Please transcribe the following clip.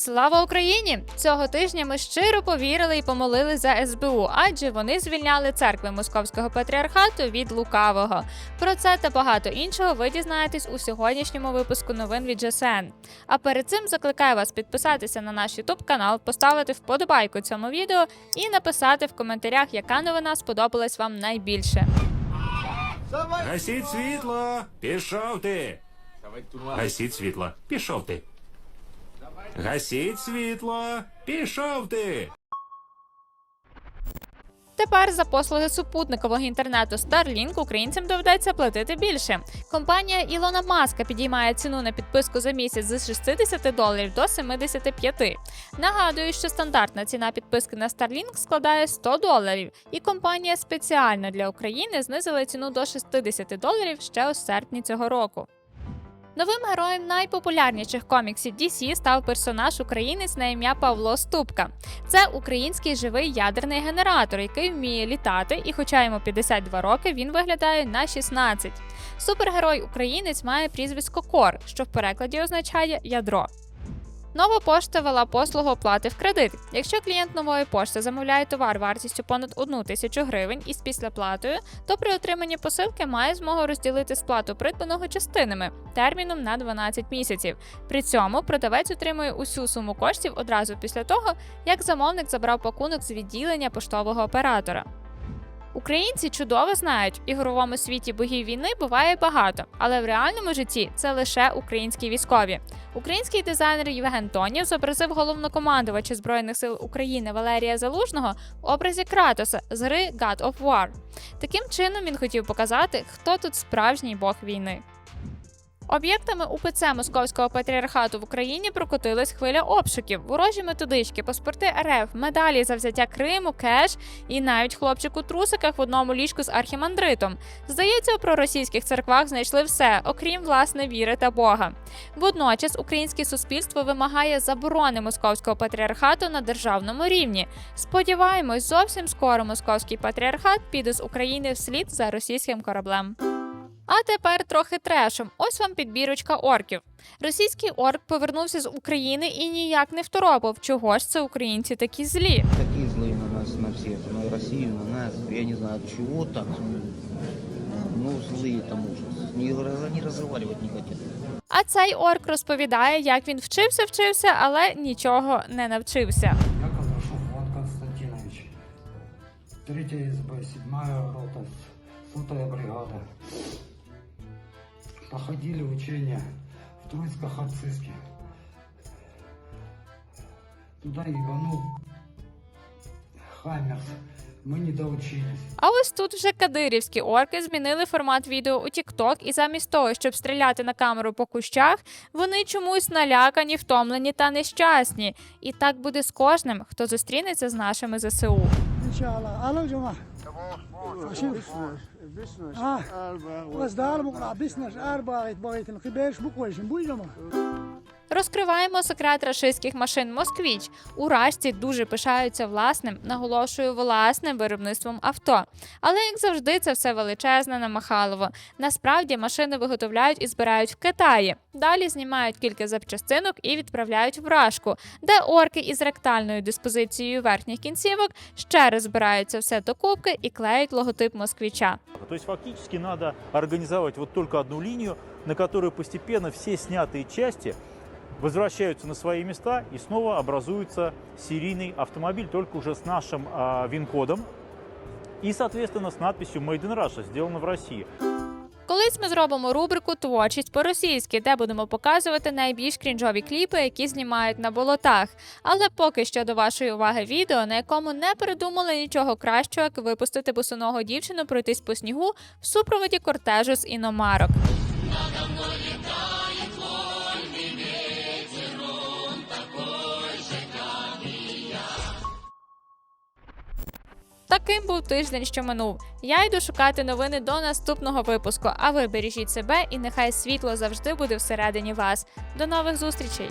Слава Україні! Цього тижня ми щиро повірили і помолили за СБУ, адже вони звільняли церкви Московського патріархату від лукавого. Про це та багато іншого ви дізнаєтесь у сьогоднішньому випуску новин від ЖСН. А перед цим закликаю вас підписатися на наш YouTube канал, поставити вподобайку цьому відео і написати в коментарях, яка новина сподобалась вам найбільше. Гасіть світло! Пішов ти! Гасіть світло! Пішов ти! Гасіть світло! Пішов ти! Тепер за послуги супутникового інтернету Starlink українцям доведеться платити більше. Компанія Ілона Маска підіймає ціну на підписку за місяць з 60 доларів до 75. Нагадую, що стандартна ціна підписки на Starlink складає 100 доларів, і компанія спеціально для України знизила ціну до 60 доларів ще у серпні цього року. Новим героєм найпопулярніших коміксів DC став персонаж українець на ім'я Павло Ступка. Це український живий ядерний генератор, який вміє літати, і хоча йому 52 роки, він виглядає на 16. Супергерой українець має прізвисько Кор, що в перекладі означає ядро. Нова пошта вела послугу оплати в кредит. Якщо клієнт нової пошти замовляє товар вартістю понад 1 тисячу гривень із післяплатою, то при отриманні посилки має змогу розділити сплату придбаного частинами терміном на 12 місяців. При цьому продавець отримує усю суму коштів одразу після того, як замовник забрав пакунок з відділення поштового оператора. Українці чудово знають, в ігровому світі богів війни буває багато, але в реальному житті це лише українські військові. Український дизайнер Євген Тонів зобразив головнокомандувача збройних сил України Валерія Залужного в образі Кратоса з гри God of War. Таким чином він хотів показати, хто тут справжній бог війни. Об'єктами УПЦ Московського патріархату в Україні прокотилась хвиля обшуків, ворожі методички, паспорти РФ, медалі за взяття Криму, кеш і навіть хлопчик у трусиках в одному ліжку з архімандритом. Здається, у проросійських церквах знайшли все, окрім власне віри та Бога. Водночас українське суспільство вимагає заборони московського патріархату на державному рівні. Сподіваємось, зовсім скоро московський патріархат піде з України вслід за російським кораблем. А тепер трохи трешем. Ось вам підбірочка орків. Російський орк повернувся з України і ніяк не второпав. Чого ж це українці такі злі? Такие злые на нас, на всех, на Россию, на нас. Я не знаю, от чего так. Ну, злые там ужас. Не, они разговаривать не хотят. А цей орк розповідає, як він вчився, вчився, але нічого не навчився. Я Кондрашов Иван Константинович. Третья СБ, седьмая рота, сотая бригада. Проходили учения в Троицко-Харциске. Туда ебанул Хаммерс. Мы не доучились. А ось тут вже кадирівські орки змінили формат відео у TikTok, і замість того, щоб стріляти на камеру по кущах, вони чомусь налякані, втомлені та нещасні. І так буде з кожним, хто зустрінеться з нашими ЗСУ. ان شاء الله الو جماعه شوف اه بس دار مقرع بسنش اربع بغيت القباش بقويش بوي جماعه Розкриваємо секрет рашистських машин Москвіч. Уражці дуже пишаються власним, наголошую власним виробництвом авто. Але як завжди, це все величезне намахалово. Насправді машини виготовляють і збирають в Китаї. Далі знімають кілька запчастинок і відправляють в рашку, де орки із ректальною диспозицією верхніх кінцівок ще раз збираються все докупки і клеють логотип москвіча. То есть фактически надо организовать вот только одну линию, на которой постепенно все снятые части возвращаются на свои места и снова образуется серийный автомобиль, только уже с нашим а, ВИН-кодом и, соответственно, с надписью «Made in Russia», сделано в России. Колись ми зробимо рубрику Творчість по-російськи, де будемо показувати найбільш крінжові кліпи, які знімають на болотах. Але поки що до вашої уваги відео, на якому не придумали нічого кращого, як випустити босоного дівчину пройтись по снігу в супроводі кортежу з іномарок. Таким був тиждень, що минув. Я йду шукати новини до наступного випуску. А ви бережіть себе і нехай світло завжди буде всередині вас. До нових зустрічей!